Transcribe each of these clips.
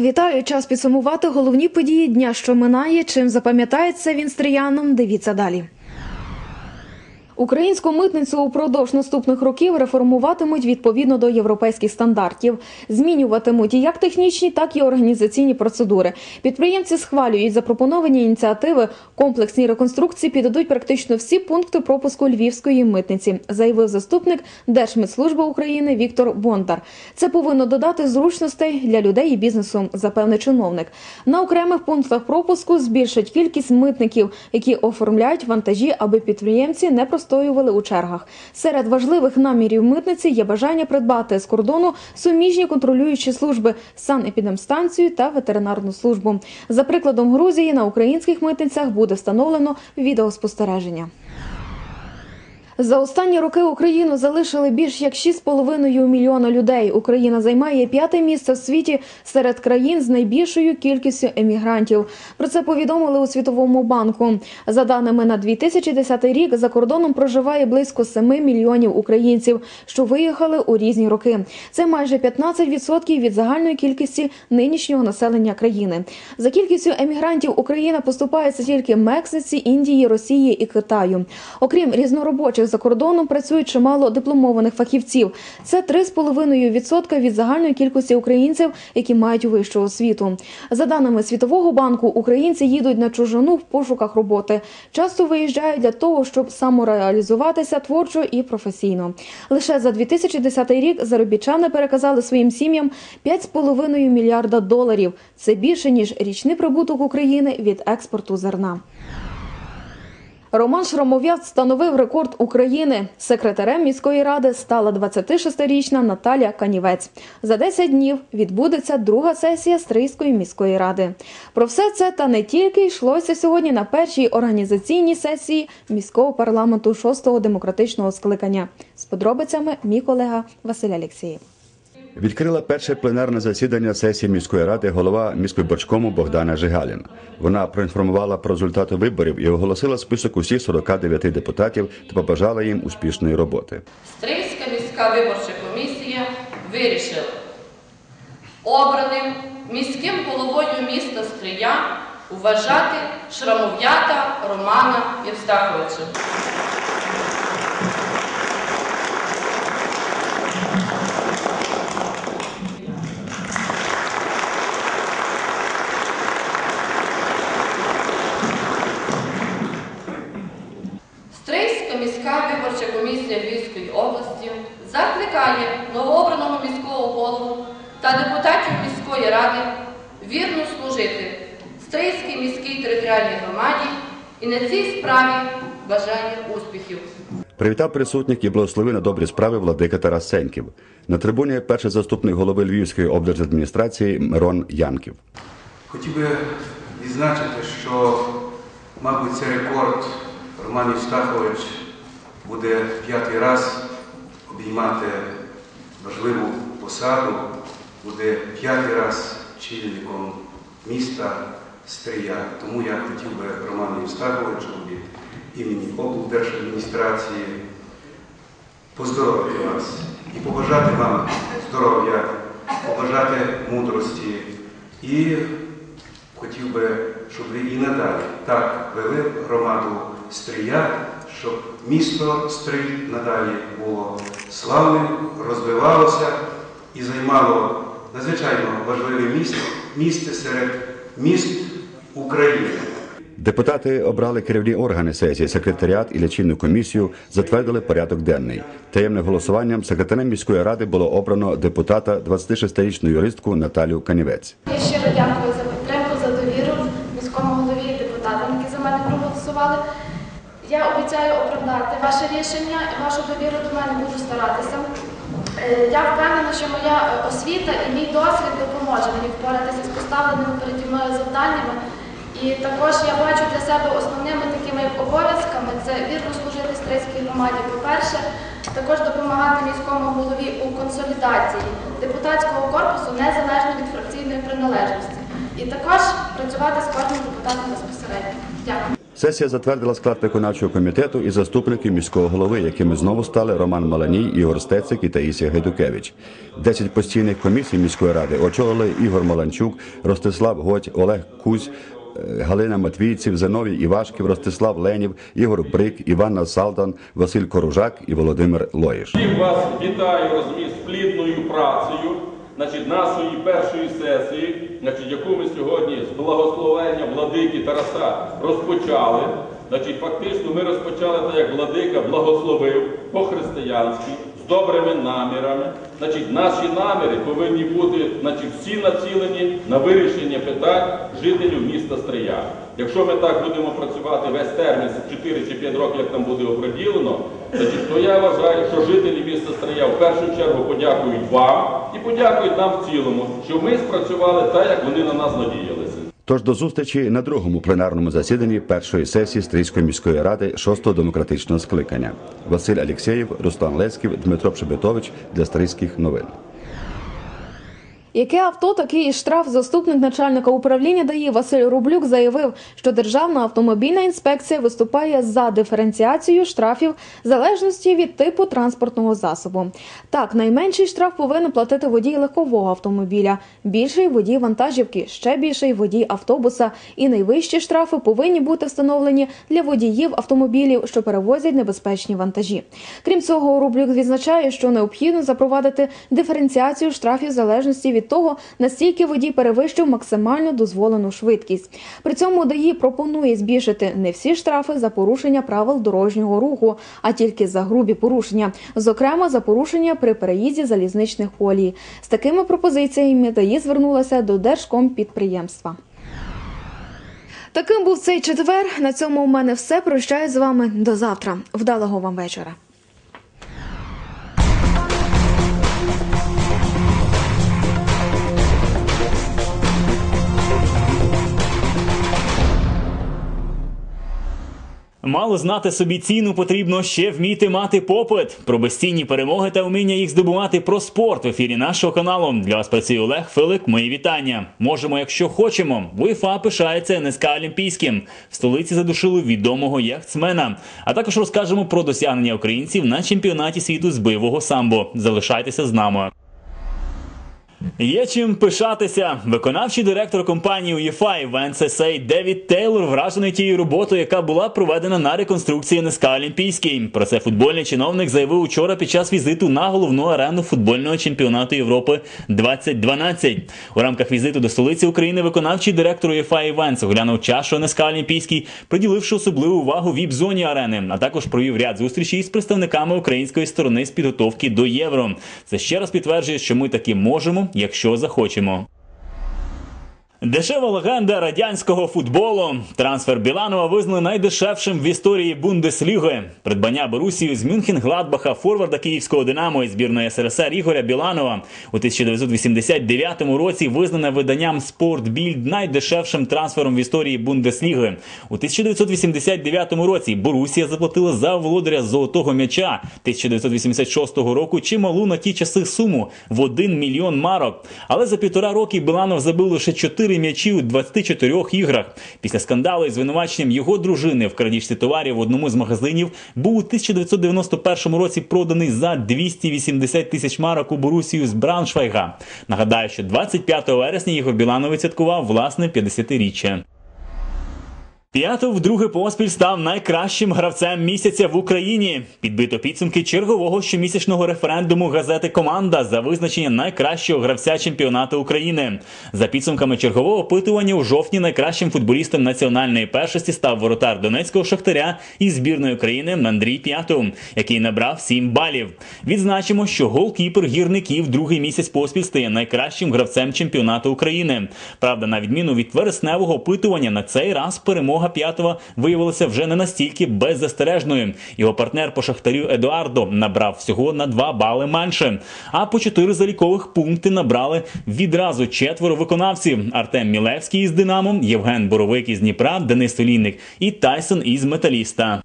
Вітаю! Час підсумувати головні події дня, що минає. Чим запам'ятається він стріянам. Дивіться далі. Українську митницю упродовж наступних років реформуватимуть відповідно до європейських стандартів, змінюватимуть як технічні, так і організаційні процедури. Підприємці схвалюють запропоновані ініціативи. Комплексні реконструкції піддадуть практично всі пункти пропуску львівської митниці, заявив заступник Держмитслужби України Віктор Бондар. Це повинно додати зручностей для людей і бізнесу, запевнив чиновник. На окремих пунктах пропуску збільшать кількість митників, які оформляють вантажі, аби підприємці не простоювали у чергах. Серед важливих намірів митниці є бажання придбати з кордону суміжні контролюючі служби, санепідемстанцію та ветеринарну службу. За прикладом Грузії на українських митницях буде встановлено відеоспостереження. За останні роки Україну залишили більш як 6,5 мільйона людей. Україна займає п'яте місце в світі серед країн з найбільшою кількістю емігрантів. Про це повідомили у Світовому банку. За даними на 2010 рік, за кордоном проживає близько 7 мільйонів українців, що виїхали у різні роки. Це майже 15% від загальної кількості нинішнього населення країни. За кількістю емігрантів Україна поступається тільки Мексиці, Індії, Росії і Китаю. Окрім різноробочих за кордоном працюють чимало дипломованих фахівців. Це 3,5% від загальної кількості українців, які мають вищу освіту. За даними Світового банку, українці їдуть на чужину в пошуках роботи. Часто виїжджають для того, щоб самореалізуватися творчо і професійно. Лише за 2010 рік заробітчани переказали своїм сім'ям 5,5 мільярда доларів. Це більше ніж річний прибуток України від експорту зерна. Роман Шромов'ят встановив рекорд України. Секретарем міської ради стала 26-річна Наталя Канівець. За 10 днів відбудеться друга сесія Стрийської міської ради. Про все це та не тільки йшлося сьогодні на першій організаційній сесії міського парламенту 6-го демократичного скликання. З подробицями мій колега Василь Алєксєєв. Відкрила перше пленарне засідання сесії міської ради голова міськвиборчкому Богдана Жигалін. Вона проінформувала про результати виборів і оголосила список усіх 49 депутатів та побажала їм успішної роботи. Стрийська міська виборча комісія вирішила обраним міським головою міста Стрия вважати Шрамов'ята Романа Євстаховича. Стрийська міська виборча комісія Львівської області закликає новообраного міського голову та депутатів міської ради вірно служити Стрийській міській територіальній громаді і на цій справі бажає успіхів. Привітав присутніх і благословив на добрі справи владика Тарас Сеньків. На трибуні перший заступник голови Львівської облдержадміністрації Мирон Янків. Хотів би відзначити, що, мабуть, це рекорд Роман Євстахович буде п'ятий раз обіймати важливу посаду, буде п'ятий раз чільником міста Стрия. Тому я хотів би Роману Євстаховичу від імені облдержадміністрації поздоровити вас і побажати вам здоров'я, побажати мудрості і хотів би, щоб ви і надалі так вели громаду Стрия, щоб місто Стрий надалі було славним, розвивалося і займало надзвичайно важливе місце серед міст України. Депутати обрали керівні органи сесії, секретаріат і лічильну комісію, затвердили порядок денний. Таємним голосуванням секретарем міської ради було обрано депутата 26-річну юристку Наталю Канівець. Я щиро дякую за підтримку, за довіру міському голові і депутатам, які за мене проголосували. Я обіцяю оправдати ваше рішення і вашу довіру до мене буду старатися. Е, Я впевнена, що моя е, освіта і мій досвід допоможе мені впоратися з поставленими переді мною завданнями. І також я бачу для себе основними такими обов'язками це вірно служити стрийській громаді. По-перше, також допомагати міському голові у консолідації депутатського корпусу незалежно від фракційної приналежності. І також працювати з кожним депутатом безпосередньо. Дякую. Сесія затвердила склад виконавчого комітету і заступників міського голови, якими знову стали Роман Маланій, Ігор Стецик і Таїсія Гайдукевич. Десять постійних комісій міської ради очолили Ігор Маланчук, Ростислав Готь, Олег Кузь, Галина Матвійців, Зиновій Івашків, Ростислав Ленів, Ігор Брик, Іванна Салдан, Василь Коружак і Володимир Лоїш. Всіх вас вітаю з плідною працею значить, нашої першої сесії, значить, яку ми сьогодні з благословення владики Тараса розпочали. Значить, фактично ми розпочали так, як владика благословив по-християнськи, добрими намірами. Значить, наші наміри повинні бути значить, всі націлені на вирішення питань жителів міста Стрия. Якщо ми так будемо працювати весь термін 4 чи 5 років, як там буде оприділено, значить, то я вважаю, що жителі міста Стрия в першу чергу подякують вам і подякують нам в цілому, що ми спрацювали так, як вони на нас надіялися. Тож до зустрічі на другому пленарному засіданні першої сесії Стрийської міської ради шостого демократичного скликання. Василь Алєксєєв, Руслан Леськів, Дмитро Пшебетович для Стрийських новин. Яке авто, такий і штраф. Заступник начальника управління ДАІ Василь Рублюк заявив, що Державна автомобільна інспекція виступає за диференціацію штрафів в залежності від типу транспортного засобу. Так, найменший штраф повинен платити водій легкового автомобіля, більший водій вантажівки, ще більший водій автобуса. І найвищі штрафи повинні бути встановлені для водіїв автомобілів, що перевозять небезпечні вантажі. Крім цього, Рублюк відзначає, що необхідно запровадити диференціацію штрафів в залежності від того, настільки водій перевищив максимально дозволену швидкість. При цьому ДАІ пропонує збільшити не всі штрафи за порушення правил дорожнього руху, а тільки за грубі порушення, зокрема за порушення при переїзді залізничних колій. З такими пропозиціями ДАІ звернулася до Держкомпідприємства. Таким був цей четвер. На цьому у мене все. Прощаюсь з вами до завтра. Вдалого вам вечора. Мало знати собі ціну потрібно ще вміти мати попит. Про безцінні перемоги та вміння їх здобувати про спорт в ефірі нашого каналу. Для вас працює Олег Филик. Мої вітання. Можемо, якщо хочемо. УЄФА пишається НСК Олімпійським. В столиці задушили відомого яхтсмена. А також розкажемо про досягнення українців на чемпіонаті світу з бойового самбо. Залишайтеся з нами. Є чим пишатися. Виконавчий директор компанії UEFA Events SA Девід Тейлор вражений тією роботою, яка була проведена на реконструкції НСК Олімпійський. Про це футбольний чиновник заявив учора під час візиту на головну арену футбольного чемпіонату Європи 2012. У рамках візиту до столиці України виконавчий директор UEFA Events оглянув чашу НСК Олімпійський, приділивши особливу увагу віп-зоні арени, а також провів ряд зустрічей з представниками української сторони з підготовки до євро. Це ще раз підтверджує, що ми таки можемо якщо захочемо. Дешева легенда радянського футболу. Трансфер Біланова визнали найдешевшим в історії Бундесліги. Придбання Борусію з Мюнхен Гладбаха, форварда київського Динамо і збірної СРСР Ігоря Біланова у 1989 році визнане виданням Спортбільд найдешевшим трансфером в історії Бундесліги. У 1989 році Борусія заплатила за володаря золотого м'яча 1986 року чималу на ті часи суму в 1 мільйон марок. Але за півтора роки Біланов забив лише 4 м'ячі у 24 іграх. Після скандалу із звинуваченням його дружини в крадіжці товарів в одному з магазинів був у 1991 році проданий за 280 тисяч марок у Борусію з Брауншвайга. Нагадаю, що 25 вересня його Біланов відсвяткував власне 50-річчя. П'ято вдруге поспіль став найкращим гравцем місяця в Україні. Підбито підсумки чергового щомісячного референдуму газети Команда за визначення найкращого гравця чемпіонату України. За підсумками чергового опитування у жовтні найкращим футболістом національної першості став воротар Донецького шахтаря і збірної України Андрій П'ятов, який набрав 7 балів. Відзначимо, що голкіпер гірників другий місяць поспіль стає найкращим гравцем чемпіонату України. Правда, на відміну від вересневого опитування, на цей раз перемога п'ятого виявилася вже не настільки беззастережною. Його партнер по шахтарю Едуардо набрав всього на 2 бали менше. А по 4 залікових пункти набрали відразу четверо виконавців: Артем Мілевський із Динамо, Євген Боровик із Дніпра, Денис Олійник і Тайсон із Металіста.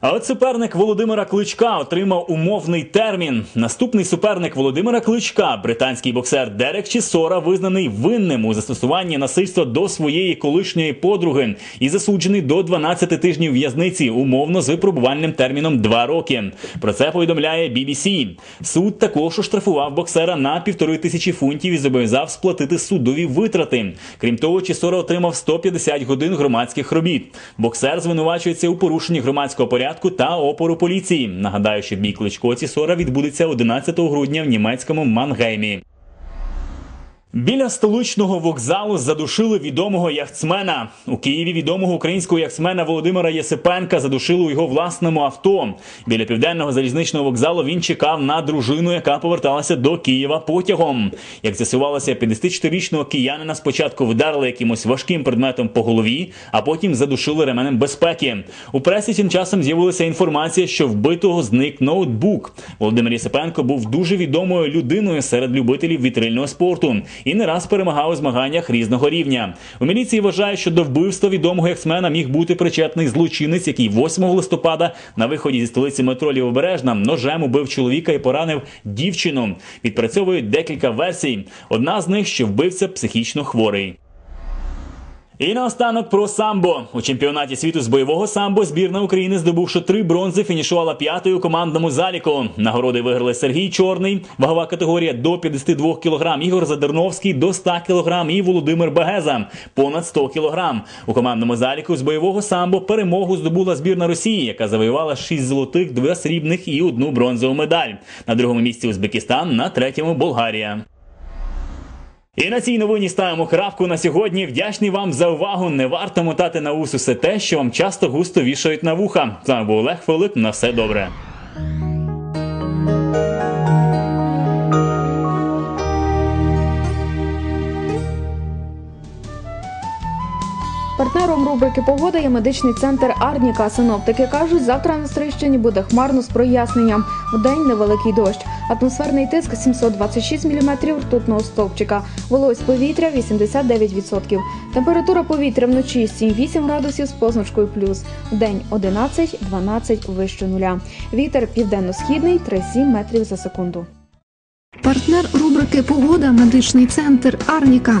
А от суперник Володимира Кличка отримав умовний термін. Наступний суперник Володимира Кличка, британський боксер Дерек Чісора, визнаний винним у застосуванні насильства до своєї колишньої подруги і засуджений до 12 тижнів в'язниці, умовно з випробувальним терміном 2 роки. Про це повідомляє BBC. Суд також оштрафував боксера на півтори тисячі фунтів і зобов'язав сплатити судові витрати. Крім того, Чісора отримав 150 годин громадських робіт. Боксер звинувачується у порушенні громадського порядку та опору поліції. Нагадаю, що бій Кличко Цісора відбудеться 11 грудня в німецькому Мангеймі. Біля столичного вокзалу задушили відомого яхтсмена. У Києві відомого українського яхтсмена Володимира Єсипенка задушили у його власному авто. Біля південного залізничного вокзалу він чекав на дружину, яка поверталася до Києва потягом. Як з'ясувалося, 54-річного киянина спочатку вдарили якимось важким предметом по голові, а потім задушили ременем безпеки. У пресі тим часом з'явилася інформація, що вбитого зник ноутбук. Володимир Єсипенко був дуже відомою людиною серед любителів вітрильного спорту і не раз перемагав у змаганнях різного рівня. У міліції вважають, що до вбивства відомого ексмена міг бути причетний злочинець, який 8 листопада на виході зі столиці метро Лівобережна ножем убив чоловіка і поранив дівчину. Відпрацьовують декілька версій. Одна з них, що вбивця психічно хворий. І наостанок про самбо у чемпіонаті світу з бойового самбо збірна України, здобувши три бронзи, фінішувала п'ятою у командному заліку. Нагороди виграли Сергій Чорний, вагова категорія до 52 кг, Ігор Задерновський до 100 кг і Володимир Багеза понад 100 кг. У командному заліку з бойового самбо перемогу здобула збірна Росії, яка завоювала 6 золотих, 2 срібних і одну бронзову медаль. На другому місці Узбекистан, на третьому Болгарія. І на цій новині ставимо крапку на сьогодні. Вдячний вам за увагу. Не варто мотати на ус усе те, що вам часто густо вішають на вуха. З вами був Олег Филип. На все добре. Партнером рубрики Погода є медичний центр Арніка. Синоптики кажуть, завтра на Стрищині буде хмарно з проясненням. Вдень невеликий дощ. Атмосферний тиск 726 мм ртутного стовпчика. Вологість повітря 89%. Температура повітря вночі 7-8 градусів з позначкою плюс. Вдень 11-12 вище нуля. Вітер південно-східний 3-7 метрів за секунду. Партнер рубрики Погода медичний центр Арніка.